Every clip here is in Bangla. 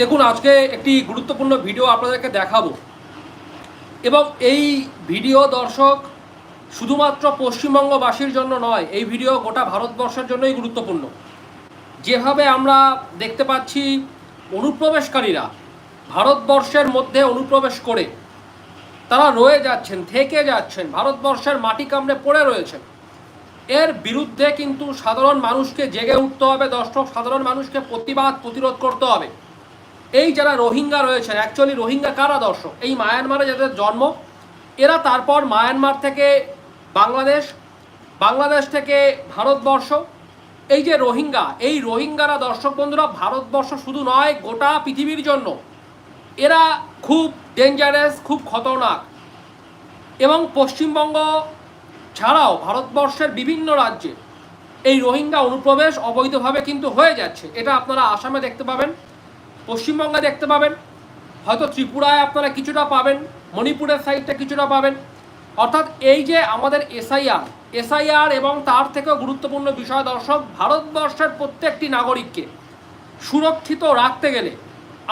দেখুন, আজকে একটি গুরুত্বপূর্ণ ভিডিও আপনাদেরকে দেখাবো। এবং এই ভিডিও দর্শক শুধুমাত্র পশ্চিমবঙ্গবাসীর জন্য নয়, এই ভিডিও গোটা ভারতবর্ষের জন্যই গুরুত্বপূর্ণ। যেভাবে আমরা দেখতে পাচ্ছি, অনুপ্রবেশকারীরা ভারতবর্ষের মধ্যে অনুপ্রবেশ করে, তারা রয়ে যাচ্ছেন, থেকে যাচ্ছেন, ভারতবর্ষের মাটি কামড়ে পড়ে রয়েছেন। এর বিরুদ্ধে কিন্তু সাধারণ মানুষকে জেগে উঠতে হবে, দর্শক, সাধারণ মানুষকে প্রতিবাদ, প্রতিরোধ করতে হবে। এই যারা রোহিঙ্গা রয়েছেন অ্যাকচুয়ালি রোহিঙ্গা কারা দর্শক? এই মায়ানমারে যাদের জন্ম, এরা তারপর মায়ানমার থেকে বাংলাদেশ বাংলাদেশ থেকে ভারতবর্ষ। এই যে রোহিঙ্গা, এই রোহিঙ্গারা দর্শক বন্ধুরা, ভারতবর্ষ শুধু নয়, গোটা পৃথিবীর জন্য। এরা খুব ডেঞ্জারাস খুব খতরনাক। এবং পশ্চিমবঙ্গ ছাড়াও ভারতবর্ষের বিভিন্ন রাজ্যে এই রোহিঙ্গা অনুপ্রবেশ অবৈধভাবে কিন্তু হয়ে যাচ্ছে। এটা আপনারা আসামে দেখতে পাবেন। পশ্চিমবঙ্গে দেখতে পাবেন, হয়তো ত্রিপুরায় আপনারা কিছুটা পাবেন, মণিপুরের সাইডটা কিছুটা পাবেন। অর্থাৎ এই যে আমাদের এসআইআর এসআইআর এবং তার থেকেও গুরুত্বপূর্ণ বিষয় দর্শক, ভারতবর্ষের প্রত্যেকটি নাগরিককে সুরক্ষিত রাখতে গেলে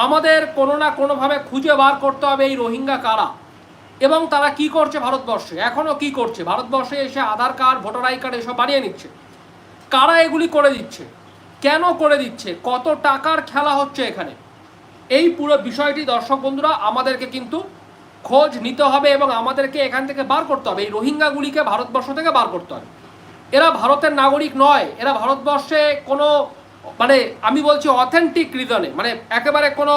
আমাদের কোনো না কোনোভাবে খুঁজে বার করতে হবে এই রোহিঙ্গা কারা। এবং তারা কি করছে ভারতবর্ষে? এখনও কি করছে? ভারতবর্ষে এসে Aadhaar card, voter I card এসব বানিয়ে নিচ্ছে। কারা এগুলি করে দিচ্ছে? কেন করে দিচ্ছে? কত টাকার খেলা হচ্ছে এখানে? এই পুরো বিষয়টি দর্শক বন্ধুরা, আমাদেরকে কিন্তু খোঁজ নিতে হবে এবং আমাদেরকে এখান থেকে বার করতে হবে। এই রোহিঙ্গাগুলিকে ভারতবর্ষ থেকে বার করতে হবে। এরা ভারতের নাগরিক নয়। এরা ভারতবর্ষে কোনো মানে আমি বলছি অথেন্টিক রিজনে মানে একেবারে কোনো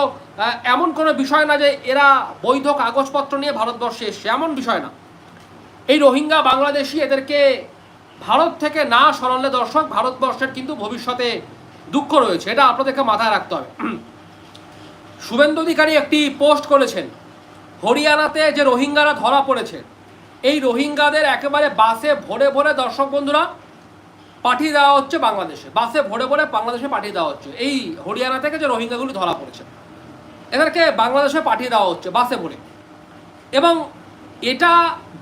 এমন কোনো বিষয় না যে এরা বৈধ কাগজপত্র নিয়ে ভারতবর্ষে এসছে। এমন বিষয় না। এই রোহিঙ্গা বাংলাদেশি এদেরকে ভারত থেকে না সরালে দর্শক, ভারতবর্ষের কিন্তু ভবিষ্যতে দুঃখ রয়েছে। এটা আপনাদেরকে মাথায় রাখতে হবে। শুভেন্দু অধিকারী একটি পোস্ট করেছেন, হরিয়ানাতে যে রোহিঙ্গারা ধরা পড়েছে, এই রোহিঙ্গাদের একেবারে বাসে ভরে ভরে দর্শক বন্ধুরা পাঠিয়ে দেওয়া হচ্ছে বাংলাদেশে। বাসে ভরে ভরে বাংলাদেশে পাঠিয়ে দেওয়া হচ্ছে। এই হরিয়ানা থেকে যে রোহিঙ্গাগুলি ধরা পড়েছে, এদেরকে বাংলাদেশে পাঠিয়ে দেওয়া হচ্ছে বাসে ভরে। এবং এটা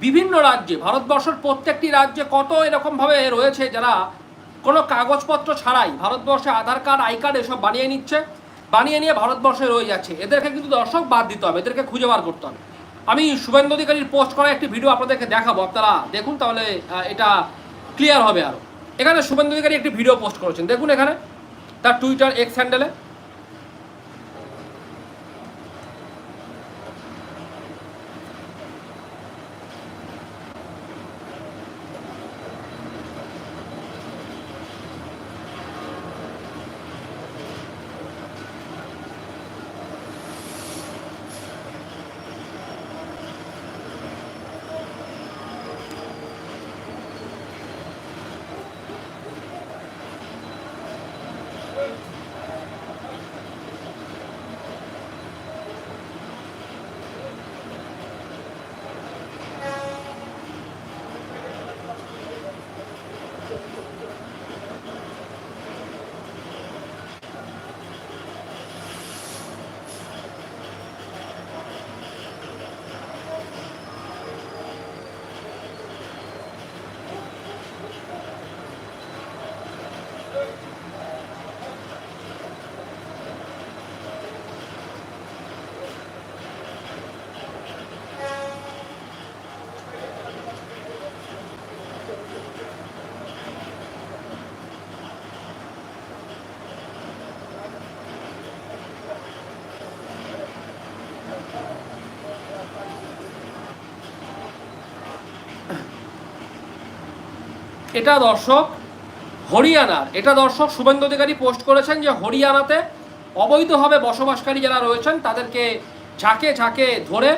বিভিন্ন রাজ্যে, ভারতবর্ষের প্রত্যেকটি রাজ্যে কত এরকমভাবে রয়েছে যারা কোনো কাগজপত্র ছাড়াই ভারতবর্ষে আধার কার্ড, আই কার্ড এসব বানিয়ে নিচ্ছে, বানিয়ে নিয়ে ভারতবর্ষে রয়ে যাচ্ছে। এদেরকে কিন্তু দর্শক বাদ দিতে হবে, এদেরকে খুঁজে বার করতে হবে। আমি শুভেন্দু অধিকারীর পোস্ট করা একটি ভিডিও আপনাদেরকে দেখাবো, আপনারা দেখুন তাহলে এটা ক্লিয়ার হবে আরও এখানে শুভেন্দু অধিকারী একটি ভিডিও পোস্ট করেছেন, দেখুন এখানে, তার টুইটার এক্স হ্যান্ডেলে এটা দর্শক হরিয়ানার, এটা দর্শক শুভেন্দু অধিকারী পোস্ট করেছেন যে হরিয়ানাতে অবৈধভাবে বসবাসকারী যারা রয়েছেন, তাদেরকে ঝাঁকে ঝাঁকে ধরে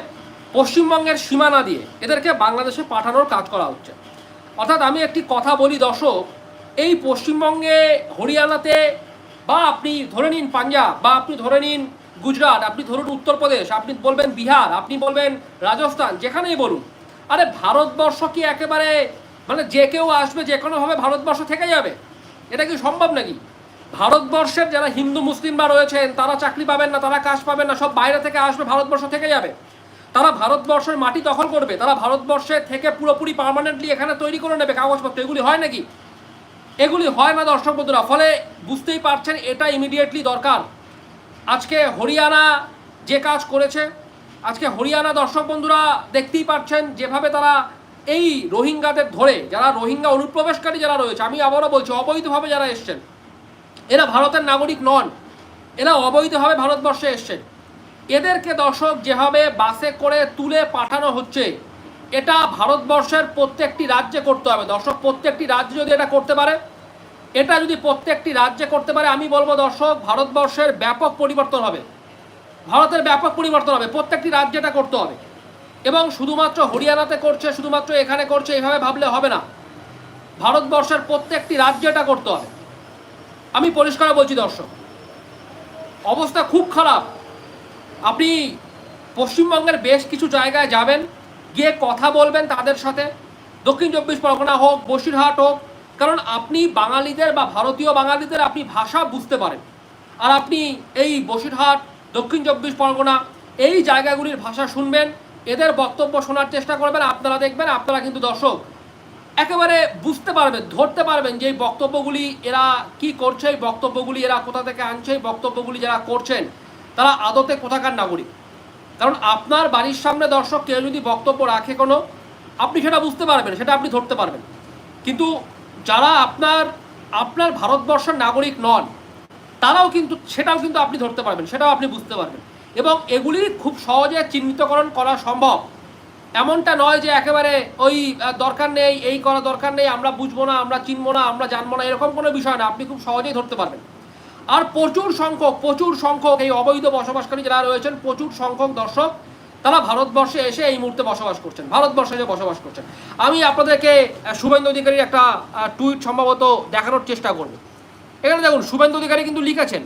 পশ্চিমবঙ্গের সীমানা দিয়ে এদেরকে বাংলাদেশে পাঠানোর কাজ করা হচ্ছে। অর্থাৎ আমি একটি কথা বলি দর্শক, এই পশ্চিমবঙ্গে হরিয়ানাতে বা আপনি ধরে নিন পাঞ্জাব, বা আপনি ধরে নিন গুজরাট, আপনি ধরুন উত্তরপ্রদেশ, আপনি বলবেন বিহার, আপনি বলবেন রাজস্থান, যেখানেই বলুন, আরে ভারতবর্ষ কি একেবারে মানে যে কেউ আসবে যে কোনোভাবে ভারতবর্ষ থেকে যাবে। এটা কি সম্ভব নাকি? ভারতবর্ষের যারা হিন্দু মুসলিমরা রয়েছেন, তারা চাকরি পাবেন না, তারা কাজ পাবেন না, সব বাইরে থেকে আসবে, ভারতবর্ষ থেকে যাবে। তারা ভারতবর্ষের মাটি দখল করবে, তারা ভারতবর্ষে থেকে পুরোপুরি পার্মানেন্টলি এখানে তৈরি করে নেবে, কাগজপত্র। এগুলি হয় নাকি? এগুলি হয় না দর্শক বন্ধুরা, ফলে বুঝতেই পারছেন এটা ইমিডিয়েটলি দরকার। আজকে হরিয়ানা যে কাজ করেছে, আজকে হরিয়ানা দর্শক বন্ধুরা দেখতেই পাচ্ছেন যেভাবে তারা এই রোহিঙ্গাদের ধরে, যারা রোহিঙ্গা অনুপ্রবেশকারী যারা রয়েছে, আমি আবারও বলছি, অবৈধভাবে যারা এসছেন, এরা ভারতের নাগরিক নন, এরা অবৈধভাবে ভারতবর্ষে এসছেন। এদেরকে দর্শক যেভাবে বাসে করে তুলে পাঠানো হচ্ছে, এটা ভারতবর্ষের প্রত্যেকটি রাজ্যে করতে হবে। দর্শক, প্রত্যেকটি রাজ্য যদি এটা করতে পারে, এটা যদি প্রত্যেকটি রাজ্যে করতে পারে, আমি বলব দর্শক, ভারতবর্ষের ব্যাপক পরিবর্তন হবে। ভারতের ব্যাপক পরিবর্তন হবে। প্রত্যেকটি রাজ্যে এটা করতে হবে। এবং শুধুমাত্র হরিয়ানাতে করছে, শুধুমাত্র এখানে করছে এইভাবে ভাবলে হবে না। ভারতবর্ষের প্রত্যেকটি রাজ্যে এটা করতে হবে। আমি পরিষ্কার বলছি, দর্শক, অবস্থা খুব খারাপ। আপনি পশ্চিমবঙ্গের বেশ কিছু জায়গায় যাবেন, গিয়ে কথা বলবেন তাদের সাথে। দক্ষিণ চব্বিশ পরগনা হোক, বসিরহাট হোক, কারণ আপনি বাঙালিদের বা ভারতীয় বাঙালিদের আপনি ভাষা বুঝতে পারেন। আর আপনি এই বসিরহাট, দক্ষিণ চব্বিশ পরগনা, এই জায়গাগুলির ভাষা শুনবেন এদের বক্তব্য শোনার চেষ্টা করবেন, আপনারা দেখবেন, আপনারা কিন্তু দর্শক একেবারে বুঝতে পারবেন, ধরতে পারবেন যে এই বক্তব্যগুলি এরা কি করছে, এই বক্তব্যগুলি এরা কোথা থেকে আনছে, এই বক্তব্যগুলি যারা করছেন, তারা আদতে কোথাকার নাগরিক? কারণ আপনার বাড়ির সামনে দর্শক কেউ যদি বক্তব্য রাখে কোনো, আপনি সেটা বুঝতে পারবেন, সেটা আপনি ধরতে পারবেন। কিন্তু যারা আপনার আপনার ভারতবর্ষের নাগরিক নন, তারাও কিন্তু, সেটাও কিন্তু আপনি ধরতে পারবেন, সেটাও আপনি বুঝতে পারবেন। এবং এগুলি খুব সহজে চিহ্নিতকরণ করা সম্ভব। এমনটা নয় যে একেবারে ওই দরকার নেই, এই করা দরকার নেই, আমরা বুঝব না, আমরা চিনবো না, আমরা জানব না, এরকম কোনো বিষয় না, আপনি খুব সহজেই ধরতে পারবেন। আর প্রচুর সংখ্যক প্রচুর সংখ্যক এই অবৈধ বসবাসকারী যারা রয়েছেন, প্রচুর সংখ্যক দর্শক, তারা ভারতবর্ষে এসে এই মুহূর্তে বসবাস করছেন, ভারতবর্ষে এসে বসবাস করছেন। আমি আপনাদেরকে শুভেন্দু অধিকারীর একটা টুইট সম্ভবত দেখানোর চেষ্টা করব। এখানে দেখুন, শুভেন্দু অধিকারী কিন্তু লিখেছেন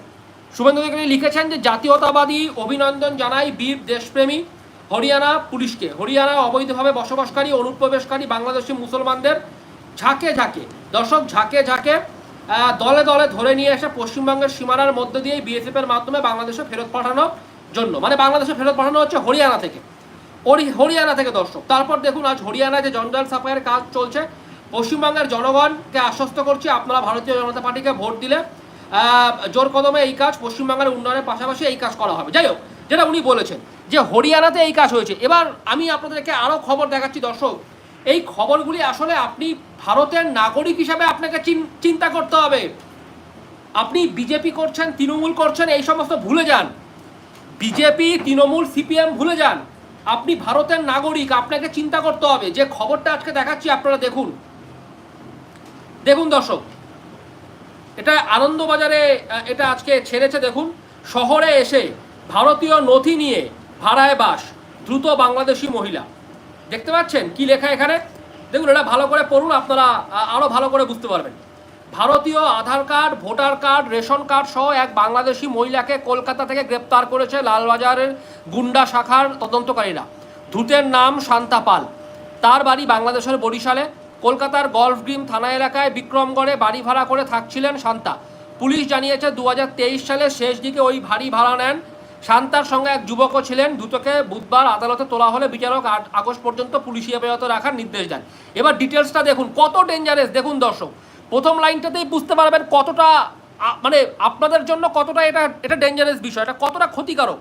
শুভেন্দু অধিকারী লিখেছেন যে জাতীয়তাবাদী অভিনন্দন জানাই বীর দেশপ্রেমী হরিয়ানা পুলিশকে। হরিয়ানায় অবৈধভাবে বসবাসকারী, অনুপ্রবেশকারী বাংলাদেশি মুসলমানদের ঝাঁকে ঝাঁকে, দর্শক ঝাঁকে ঝাঁকে দলে দলে ধরে নিয়ে এসে পশ্চিমবঙ্গের সীমানার মধ্যে দিয়ে বিএসএফ এর মাধ্যমে বাংলাদেশে ফেরত পাঠানোর জন্য। মানে বাংলাদেশে ফেরত পাঠানো হচ্ছে হরিয়ানা থেকে। হরি- হরিয়ানা থেকে দর্শক। তারপর দেখুন, আজ হরিয়ানায় যে জঞ্জাল সাফাইয়ের কাজ চলছে, পশ্চিমবঙ্গের জনগণকে আশ্বস্ত করছি, আপনারা ভারতীয় জনতা পার্টিকে ভোট দিলে জোর কদমে এই কাজ পশ্চিমবঙ্গের উন্নয়নের পাশাপাশি এই কাজ করা হবে। যাই হোক যেটা উনি বলেছেন যে হরিয়ানাতে এই কাজ হয়েছে। এবার আমি আপনাদেরকে আরও খবর দেখাচ্ছি, দর্শক। এই খবরগুলি আসলে আপনি ভারতের নাগরিক হিসাবে আপনাকে চিন্তা করতে হবে। আপনি বিজেপি করছেন, তৃণমূল করছেন, এই সমস্ত ভুলে যান। বিজেপি, তৃণমূল, সিপিএম ভুলে যান। আপনি ভারতের নাগরিক, আপনাকে চিন্তা করতে হবে। যে খবরটা আজকে দেখাচ্ছি, আপনারা দেখুন। দেখুন, দর্শক এটা আনন্দবাজারে এটা আজকে ছেড়েছে দেখুন। শহরে এসে ভারতীয় নথি নিয়ে ভাড়ায় বাস দ্রুত বাংলাদেশি মহিলা। দেখতে পাচ্ছেন কি লেখা এখানে? দেখুন, এটা ভালো করে পড়ুন, আপনারা আরও ভালো করে বুঝতে পারবেন। ভারতীয় Aadhaar card, voter card, ration card সহ এক বাংলাদেশি মহিলাকে কলকাতা থেকে গ্রেপ্তার করেছে লালবাজারের গুন্ডা শাখার তদন্তকারীরা। ধূতের নাম শান্তা পাল। তার বাড়ি বাংলাদেশের বরিশালে। কলকাতার গলফ গ্রিন থানা এলাকায় বিক্রমগড়ে বাড়ি ভাড়া করে থাকছিলেন শান্তা। পুলিশ জানিয়েছে দু হাজার তেইশ সালের শেষ দিকে ওই ভারী ভাড়া নেন। শান্তার সঙ্গে এক যুবকও ছিলেন। দুটোকে বুধবার আদালতে তোলা হলে বিচারক আট আগস্ট পর্যন্ত পুলিশি হেফাজতে রাখার নির্দেশ দেন। এবার ডিটেলসটা দেখুন, কত ডেঞ্জারাস দেখুন দর্শক। প্রথম লাইনটাতেই বুঝতে পারবেন কতটা মানে আপনাদের জন্য কতটা এটা এটা ডেঞ্জারাস বিষয়, এটা কতটা ক্ষতিকারক।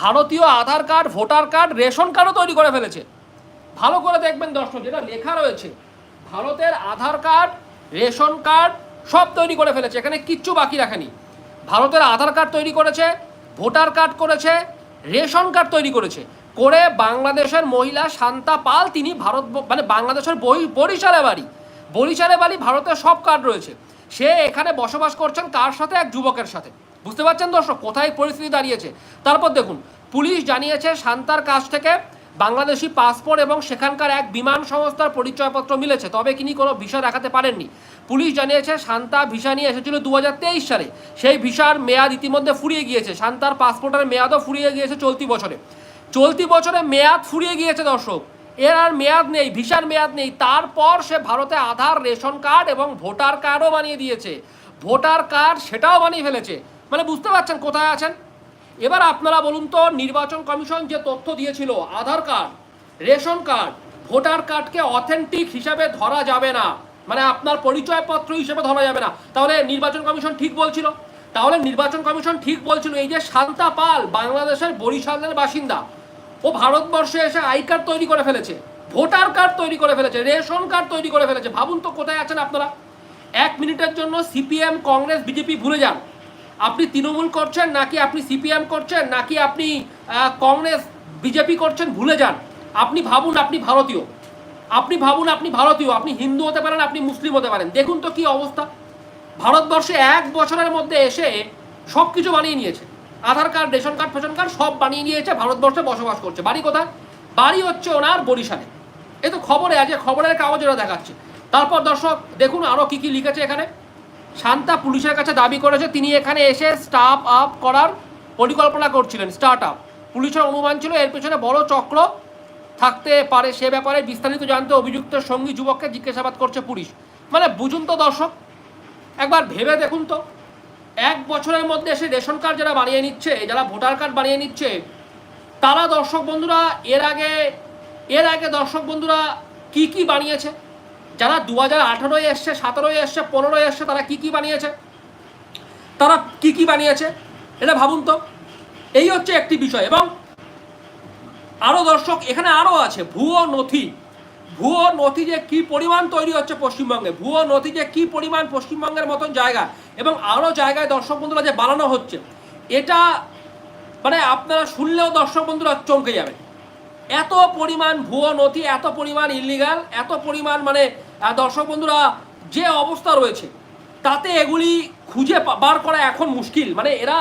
ভারতীয় Aadhaar card, voter card, ration কার্ডও তৈরি করে ফেলেছে। ভালো করে দেখবেন দর্শক, যেটা লেখা রয়েছে ভারতের আধার কার্ড, রেশন কার্ড সব তৈরি করে ফেলেছে। এখানে কিচ্ছু বাকি রাখেনি। ভারতের আধার কার্ড তৈরি করেছে, ভোটার কার্ড করেছে, রেশন কার্ড তৈরি করেছে। করে বাংলাদেশের মহিলা শান্তা পাল তিনি ভারত মানে বাংলাদেশের বরিশালে বাড়ি। বরিশালে বাড়ি ভারতের সব কার্ড রয়েছে। সে এখানে বসবাস করছেন কার সাথে? এক যুবকের সাথে। বুঝতে পারছেন দর্শক, কোথায় পরিস্থিতি দাঁড়িয়েছে? তারপর দেখুন, পুলিশ জানিয়েছে শান্তার কাছ থেকে বাংলাদেশি পাসপোর্ট এবং সেখানকার এক বিমান সংস্থার পরিচয়পত্র মিলেছে, তবে তিনি কোনো ভিসা দেখাতে পারেননি। পুলিশ জানিয়েছে, শান্তা ভিসা নিয়ে এসেছিল দু হাজার তেইশ সালে। সেই ভিসার মেয়াদ ইতিমধ্যে ফুরিয়ে গিয়েছে। শান্তার পাসপোর্টের মেয়াদও ফুরিয়ে গিয়েছে চলতি বছরে। চলতি বছরে মেয়াদ ফুরিয়ে গিয়েছে, দর্শক। এর আর মেয়াদ নেই, ভিসার মেয়াদ নেই। তারপর সে ভারতে আধার, রেশন কার্ড এবং ভোটার কার্ডও বানিয়ে দিয়েছে। ভোটার কার্ড সেটাও বানিয়ে ফেলেছে। মানে বুঝতে পারছেন কোথায় আছেন? এবার আপনারা বলুন তো, নির্বাচন কমিশন যে তথ্য দিয়েছিল, Aadhaar card, ration card, voter কার্ডকে অথেন্টিক হিসাবে ধরা যাবে না। মানে আপনার পরিচয়পত্র হিসেবে ধরা যাবে না। তাহলে নির্বাচন কমিশন ঠিক বলছিল? তাহলে নির্বাচন কমিশন ঠিক বলছিল, এই যে শান্তা পাল, বাংলাদেশের বরিশালের বাসিন্দা, ও ভারতবর্ষে এসে আই কার্ড তৈরি করে ফেলেছে, ভোটার কার্ড তৈরি করে ফেলেছে, রেশন কার্ড তৈরি করে ফেলেছে। ভাবুন তো কোথায় আছেন আপনারা? এক মিনিটের জন্য সিপিএম, কংগ্রেস, বিজেপি ভুলে যান। আপনি তৃণমূল করছেন নাকি আপনি সিপিএম করছেন, নাকি আপনি কংগ্রেস, বিজেপি করছেন, ভুলে যান। আপনি ভাবুন আপনি ভারতীয়। আপনি ভাবুন আপনি ভারতীয়। আপনি হিন্দু হতে পারেন, আপনি মুসলিম হতে পারেন। দেখুন তো কি অবস্থা। ভারতবর্ষে এক বছরের মধ্যে এসে সব কিছু বানিয়ে নিয়েছে। Aadhaar card, ration card, fashion card সব বানিয়ে নিয়েছে, ভারতবর্ষে বসবাস করছে। বাড়ি কোথায়? বাড়ি হচ্ছে ওনার বরিশালে। এ তো খবরে আছে, খবরের কাগজ ওরা দেখাচ্ছে। তারপর দর্শক, দেখুন আরও কি কি লিখেছে এখানে। শান্তা পুলিশের কাছে দাবি করেছে তিনি এখানে এসে স্টাফ আপ করার পরিকল্পনা করছিলেন স্টার্ট আপ পুলিশের অনুমান ছিল এর পেছনে বড় চক্র থাকতে পারে, সে ব্যাপারে বিস্তারিত জানতে অভিযুক্ত সঙ্গী যুবককে জিজ্ঞাসাবাদ করছে পুলিশ। মানে বুঝুন তো দর্শক, একবার ভেবে দেখুন তো। এক বছরের মধ্যে এসে রেশন কার্ড যারা বানিয়ে নিচ্ছে, যারা ভোটার কার্ড বানিয়ে নিচ্ছে, তারা দর্শক বন্ধুরা, এর আগে এর আগে দর্শক বন্ধুরা কি কি বানিয়েছে? যারা দু হাজার আঠারোয় এসছে, সতেরোয় এসছে, পনেরোয় এসছে, তারা কি কি বানিয়েছে? তারা কি কি বানিয়েছে? এটা ভাবুন তো। এই হচ্ছে একটি বিষয় এবং আরও দর্শক, এখানে আরও আছে, ভুয়ো নথি। ভুয়ো নথি যে কি পরিমাণ তৈরি হচ্ছে পশ্চিমবঙ্গে, ভুয়ো নথি যে কি পরিমাণ পশ্চিমবঙ্গের মতন জায়গা এবং আরও জায়গায় দর্শক বন্ধুরা যে বানানো হচ্ছে, এটা মানে আপনারা শুনলেও দর্শক বন্ধুরা চমকে যাবে। এত পরিমাণ ভুয়ো নথি, এত পরিমাণ ইলিগাল এত পরিমাণ মানে দর্শক বন্ধুরা, যে অবস্থা রয়েছে, তাতে এগুলি খুঁজে বার করা এখন মুশকিল। মানে এরা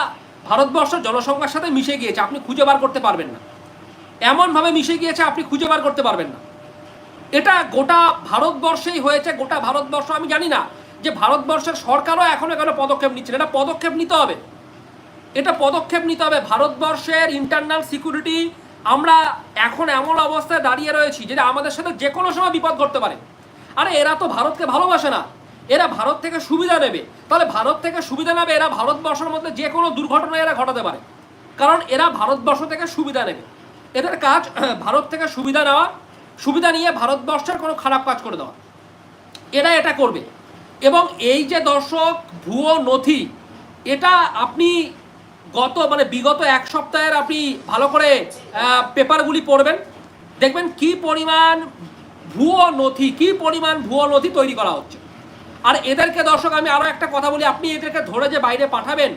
ভারতবর্ষের জনসংখ্যার সাথে মিশে গিয়েছে, আপনি খুঁজে বার করতে পারবেন না। এমনভাবে মিশে গিয়েছে, আপনি খুঁজে বার করতে পারবেন না। এটা গোটা ভারতবর্ষেই হয়েছে, গোটা ভারতবর্ষ আমি জানি না, যে ভারতবর্ষের সরকারও এখন এখানে পদক্ষেপ নিচ্ছে। এটা পদক্ষেপ নিতে হবে। এটা পদক্ষেপ নিতে হবে ভারতবর্ষের ইন্টারনাল সিকিউরিটি আমরা এখন এমন অবস্থায় দাঁড়িয়ে রয়েছি যেটা আমাদের সাথে যে কোনো সময় বিপদ ঘটতে পারে। আরে, এরা তো ভারতকে ভালোবাসে না। এরা ভারত থেকে সুবিধা নেবে। তাহলে ভারত থেকে সুবিধা নেবে এরা ভারতবর্ষের মধ্যে যে কোনো দুর্ঘটনা এরা ঘটাতে পারে। কারণ এরা ভারতবর্ষ থেকে সুবিধা নেবে। এদের কাজ, ভারত থেকে সুবিধা নেওয়া, সুবিধা নিয়ে ভারতবর্ষের কোনো খারাপ কাজ করে দেওয়া। এরা এটা করবে। এবং এই যে দর্শক, ভুয়ো নথি, এটা আপনি গত মানে বিগত এক সপ্তাহের আপনি ভালো করে পেপারগুলি পড়বেন। দেখবেন কি পরিমাণ ভুয়ো নথি, কি পরিমাণ ভুয়ো নথি তৈরি করা হচ্ছে। আর এদেরকে দর্শক, আমি আরও একটা কথা বলি, আপনি এদেরকে ধরে যে বাইরে পাঠাবেন,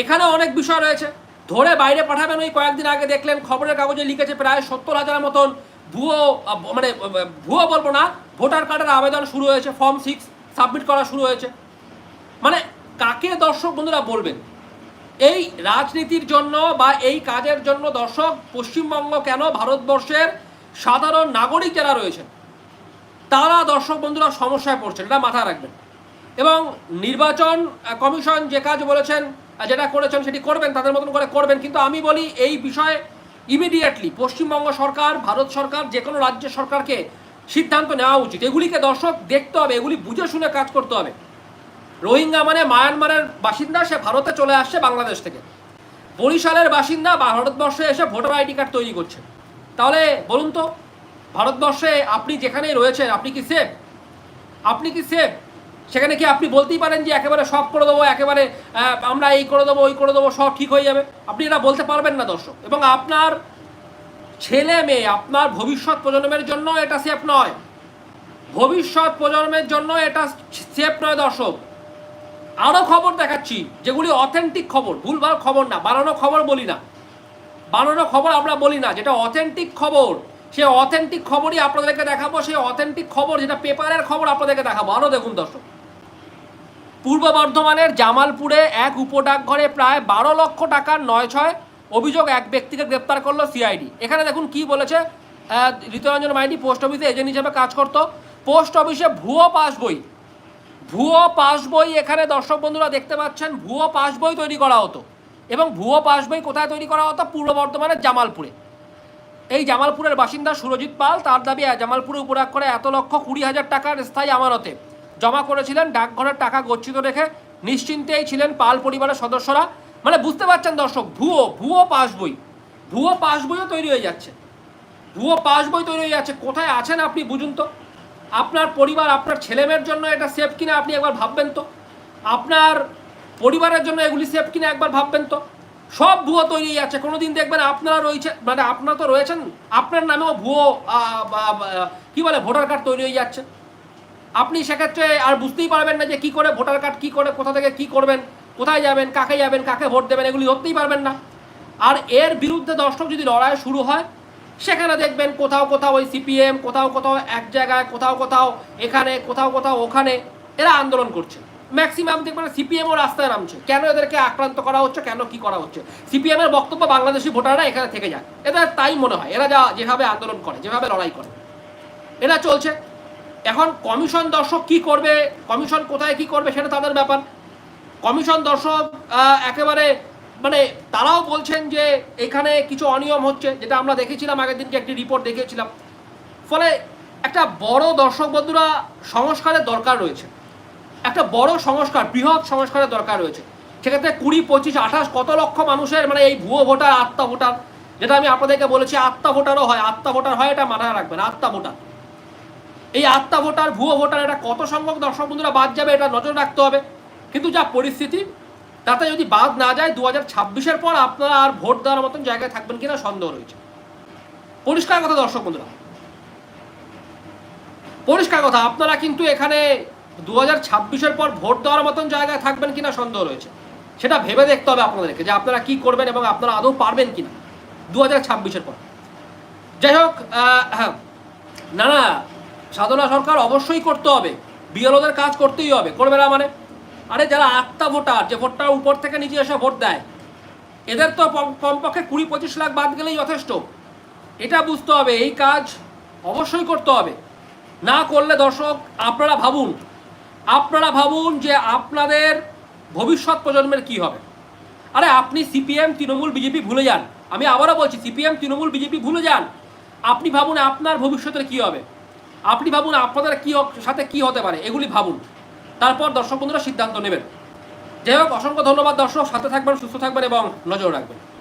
এখানে অনেক বিষয় রয়েছে। ধরে বাইরে পাঠাবেন, ওই কয়েকদিন আগে দেখলেন, খবরের কাগজে লিখেছে প্রায় সত্তর হাজারের মতন ভুয়ো মানে ভুয়ো বলব না, ভোটার কার্ডের আবেদন শুরু হয়েছে, ফর্ম সিক্স সাবমিট করা শুরু হয়েছে। মানে কাকে দর্শক বন্ধুরা বলবেন? এই রাজনীতির জন্য বা এই কাজের জন্য দর্শক পশ্চিমবঙ্গ কেন ভারতবর্ষের সাধারণ নাগরিক যারা রয়েছেন, তারা দর্শক বন্ধুরা সমস্যায় পড়ছেন, এটা মাথায় রাখবেন। এবং নির্বাচন কমিশন যে কাজ বলেছেন, যেটা করেছেন সেটি করবেন, তাদের মতন করে করবেন। কিন্তু আমি বলি এই বিষয়ে ইমিডিয়েটলি পশ্চিমবঙ্গ সরকার, ভারত সরকার, যে কোনো রাজ্য সরকারকে সিদ্ধান্ত নেওয়া উচিত। এগুলিকে দর্শক দেখতে হবে, এগুলি বুঝে শুনে কাজ করতে হবে। রোহিঙ্গা মানে মায়ানমারের বাসিন্দা, সে ভারতে চলে আসছে বাংলাদেশ থেকে। বরিশালের বাসিন্দা ভারতবর্ষে এসে ভোটার আইডি কার্ড তৈরি করছে। তাহলে বলুন তো, ভারতবর্ষে আপনি যেখানেই রয়েছেন, আপনি কি সেফ আপনি কি সেফ সেখানে কি আপনি বলতেই পারেন যে একেবারে সব করে দেবো, একেবারে আমরা এই করে দেবো, ওই করে দেবো, সব ঠিক হয়ে যাবে? আপনি এটা বলতে পারবেন না দর্শক। এবং আপনার ছেলে মেয়ে, আপনার ভবিষ্যৎ প্রজন্মের জন্য এটা সেফ নয়। ভবিষ্যৎ প্রজন্মের জন্য এটা সেফ নয় দর্শক। আরও খবর দেখাচ্ছি, যেগুলি অথেন্টিক খবর, ভুলভাল খবর না, বানানো খবর বলি না। বানানো খবর আমরা বলি না, যেটা অথেন্টিক খবর সেই অথেন্টিক খবরই আপনাদেরকে দেখাবো, সেই অথেন্টিক খবর যেটা পেপারের খবর আপনাদেরকে দেখাবো। আরও দেখুন দর্শক, পূর্ব বর্ধমানের জামালপুরে এক উপডাকঘরে প্রায় বারো লক্ষ টাকার নয় ছয় অভিযোগ এক ব্যক্তিকে গ্রেপ্তার করল সিআইডি এখানে দেখুন কি বলেছে ঋতুরঞ্জন মাইতি, পোস্ট অফিসে এজেন্ট হিসেবে কাজ করতো। পোস্ট অফিসে ভুয়ো পাস বই ভুয়ো পাস বই এখানে দর্শক বন্ধুরা দেখতে পাচ্ছেন, ভুয়ো পাস বই তৈরি করা হতো এবং ভুয়ো পাস বই কোথায় তৈরি করা হতো? পূর্ব বর্ধমানের জামালপুরে। এই জামালপুরের বাসিন্দা সুরজিৎ পাল তার দাবি জামালপুরে উপরাগ করে এত লক্ষ কুড়ি হাজার টাকার স্থায়ী আমানতে জমা করেছিলেন, ডাকঘরের টাকা গচ্ছিত রেখে নিশ্চিন্তেই ছিলেন পাল পরিবারের সদস্যরা। মানে বুঝতে পারছেন দর্শক, ভুয়ো ভুয়ো পাস বই, ভুয়ো পাস বইও তৈরি হয়ে যাচ্ছে। ভুয়ো পাস বই তৈরি হয়ে যাচ্ছে। কোথায় আছেন আপনি, বুঝুন তো। আপনার পরিবার, আপনার ছেলেমেয়ের জন্য এটা সেফ কিনা আপনি একবার ভাববেন তো? আপনার পরিবারের জন্য এগুলি সেফ কিনা একবার ভাববেন তো? সব ভুয়ো তৈরি হয়ে যাচ্ছে কোনোদিন দেখবেন আপনারা রয়েছে মানে আপনারা তো রয়েছেন, আপনার নামেও ভুয়ো কি বলে, ভোটার কার্ড তৈরি হয়ে যাচ্ছে। আপনি সেক্ষেত্রে আর বুঝতেই পারবেন না যে কি করে ভোটার কার্ড, কি করে, কোথা থেকে কি করবেন, কোথায় যাবেন, কাকে যাবেন, কাকে ভোট দেবেন, এগুলি ধরতেই পারবেন না। আর এর বিরুদ্ধে দর্শক যদি লড়াই শুরু হয় সেখানে দেখবেন কোথাও কোথাও ওই সিপিএম, কোথাও কোথাও এক জায়গায়, কোথাও কোথাও এখানে, কোথাও কোথাও ওখানে এরা আন্দোলন করছে। ম্যাক্সিমাম দেখবেন সিপিএমও রাস্তায় নামছে। কেন এদেরকে আক্রান্ত করা হচ্ছে? কেন কি করা হচ্ছে? সিপিএম এর বক্তব্য বাংলাদেশি ভোটাররা এখানে থেকে যায়। এদের তাই মনে হয়। এরা যা যেভাবে আন্দোলন করে, যেভাবে লড়াই করে। এটা চলছে। এখন কমিশন দর্শক কি করবে? কমিশন কোথায় কি করবে সেটা তাদের ব্যাপার। কমিশন দর্শক একেবারে মানে তারাও বলছেন যে এখানে কিছু অনিয়ম হচ্ছে, যেটা আমরা দেখেছিলাম আগের দিনকে একটি রিপোর্ট দেখিয়েছিলাম। ফলে একটা বড় দর্শক বন্ধুরা সংস্কারের দরকার রয়েছে। একটা বড় সংস্কার, বৃহৎ সংস্কারের দরকার রয়েছে। সেক্ষেত্রে কুড়ি, পঁচিশ, আঠাশ, কত লক্ষ মানুষের মানে এই ভুয়ো ভোটার, আত্মা ভোটার, যেটা আমি আপনাদেরকে বলেছি, আত্মা ভোটারও হয়, আত্মা ভোটার হয়, এটা মাথায় রাখবেন আত্মা ভোটার। এই আত্মা ভোটার, ভুয়ো ভোটার, এটা কত সংখ্যক দর্শক বন্ধুরা বাদ যাবে, এটা নজর রাখতে হবে। কিন্তু যা পরিস্থিতি তাতে যদি বাদ না যায় দু হাজার ছাব্বিশের পর আপনারা আর ভোট দেওয়ার মতন জায়গায় থাকবেন কিনা সন্দেহ রয়েছে। পরিষ্কার কথা, দর্শক বন্ধুরা। পরিষ্কার কথা, আপনারা কিন্তু এখানে দু হাজার ছাব্বিশের পর ভোট দেওয়ার মতন জায়গায় থাকবেন কিনা সন্দেহ রয়েছে। সেটা ভেবে দেখতে হবে আপনাদেরকে যে আপনারা কি করবেন এবং আপনারা আদৌ পারবেন কিনা দু হাজার ছাব্বিশের পর। যাই হোক হ্যাঁ না না, সাধনা সরকার অবশ্যই করতে হবে। বিএলওদের কাজ করতেই হবে। করবে না মানে? আরে যারা আত্মা ভোটার, যে ভোটটা উপর থেকে নিচে এসে ভোট দেয়, এদের তো কমপক্ষে কুড়ি পঁচিশ লাখ বাদ গেলেই যথেষ্ট। এটা বুঝতে হবে, এই কাজ অবশ্যই করতে হবে। না করলে দর্শক, আপনারা ভাবুন আপনারা ভাবুন যে আপনাদের ভবিষ্যৎ প্রজন্মের কি হবে। আরে আপনি সিপিএম, তৃণমূল, বিজেপি ভুলে যান। আমি আবারও বলছি, সিপিএম, তৃণমূল, বিজেপি ভুলে যান। আপনি ভাবুন আপনার ভবিষ্যতের কি হবে। আপনি ভাবুন আপনাদের কি সাথে কি হতে পারে, এগুলি ভাবুন। তারপর দর্শক বন্ধুরা সিদ্ধান্ত নেবেন। যাই হোক, অসংখ্য ধন্যবাদ দর্শক। সাথে থাকবেন, সুস্থ থাকবেন এবং নজর রাখবেন।